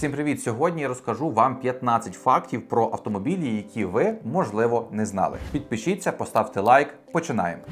Всім привіт! Сьогодні я розкажу вам 15 фактів про автомобілі, які ви, можливо, не знали. Підпишіться, поставте лайк. Починаємо.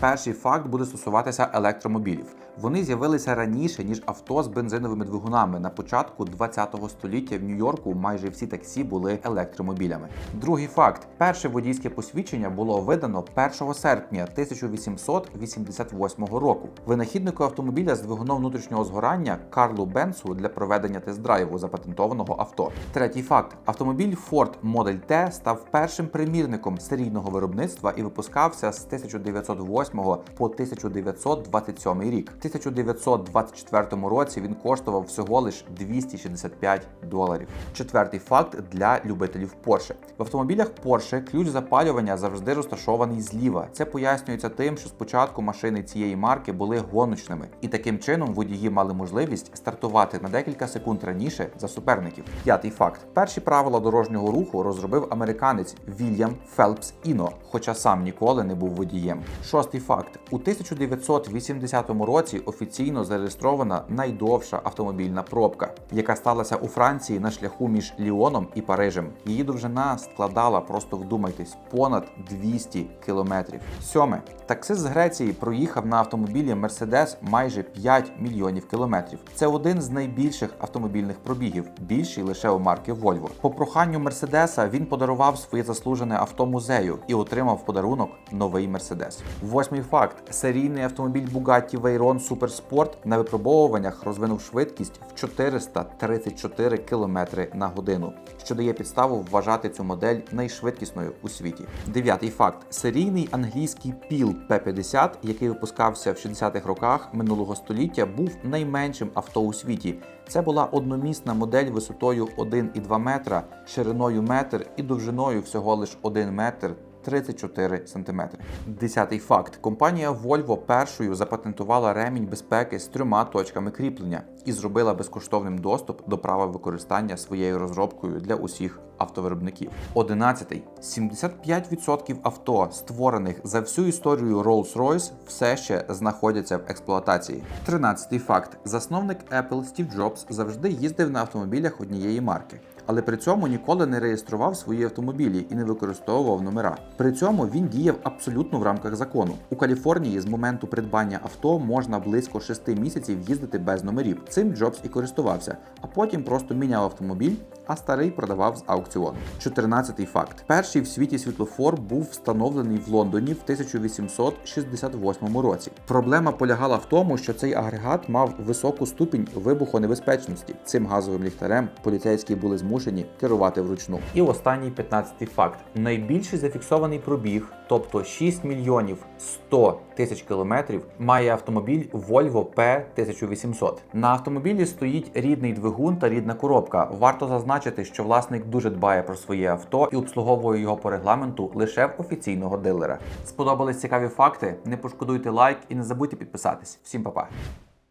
Перший факт буде стосуватися електромобілів. Вони з'явилися раніше ніж авто з бензиновими двигунами. На початку 20-го століття в Нью-Йорку майже всі таксі були електромобілями. Другий факт: перше водійське посвідчення було видано 1 серпня 1888 року. Винахіднику автомобіля з двигуном внутрішнього згорання Карлу Бенсу для проведення тест-драйву запатентованого авто. Третій факт: автомобіль Ford Model T став першим примірником серійного виробництва і випускався з 1908 по 1927 рік. В 1924 році він коштував всього лиш 265 доларів. Четвертий факт для любителів Porsche. В автомобілях Porsche ключ запалювання завжди розташований зліва. Це пояснюється тим, що спочатку машини цієї марки були гоночними, і таким чином водії мали можливість стартувати на декілька секунд раніше за суперників. П'ятий факт: перші правила дорожнього руху розробив американець Вільям Фелпс Іно, хоча сам ніколи не був водієм. Шостий факт: у 1980 році офіційно зареєстрована найдовша автомобільна пробка, яка сталася у Франції на шляху між Ліоном і Парижем. Її довжина складала, просто вдумайтесь, понад 200 кілометрів. Сьоме таксист з Греції проїхав на автомобілі Mercedes майже 5 мільйонів кілометрів. Це один з найбільших автомобільних пробігів, більший лише у марки Volvo. По проханню Мерседеса він подарував своє заслужене авто музею і отримав в подарунок новий Мерседес. Восьмий факт: серійний автомобіль Bugatti Veyron Super Sport на випробовуваннях розвинув швидкість в 434 км на годину, що дає підставу вважати цю модель найшвидкісною у світі. Дев'ятий факт: серійний англійський піл P50, який випускався в 60-х роках минулого століття, був найменшим авто у світі. Це була одномісна модель висотою 1,2 метра, шириною метр і довжиною всього лиш 1 метр 34 см. Десятий факт: компанія Volvo першою запатентувала ремінь безпеки з трьома точками кріплення і зробила безкоштовним доступ до права використання своєю розробкою для усіх автовиробників. Одинадцятий 75% авто, створених за всю історію Rolls-Royce, все ще знаходяться в експлуатації. Тринадцятий факт: засновник Apple Стів Джобс завжди їздив на автомобілях однієї марки але при цьому ніколи не реєстрував свої автомобілі і не використовував номера. При цьому він діяв абсолютно в рамках закону. У Каліфорнії з моменту придбання авто можна близько 6 місяців їздити без номерів. Цим Джобс і користувався, а потім просто міняв автомобіль, а старий продавав з аукціону. 14-й факт: перший в світі світлофор був встановлений в Лондоні в 1868 році. Проблема полягала в тому, що цей агрегат мав високу ступінь вибухонебезпечності. Цим газовим ліхтарем поліцейські були змушені керувати вручну. І останній 15-й факт: найбільший зафіксований пробіг, тобто 6 мільйонів 100 тисяч кілометрів, має автомобіль Volvo P1800. На автомобілі стоїть рідний двигун та рідна коробка. Варто зазначити, що власник дуже дбає про своє авто і обслуговує його по регламенту лише в офіційного дилера. Сподобались цікаві факти? Не пошкодуйте лайк і не забудьте підписатись. Всім па-па!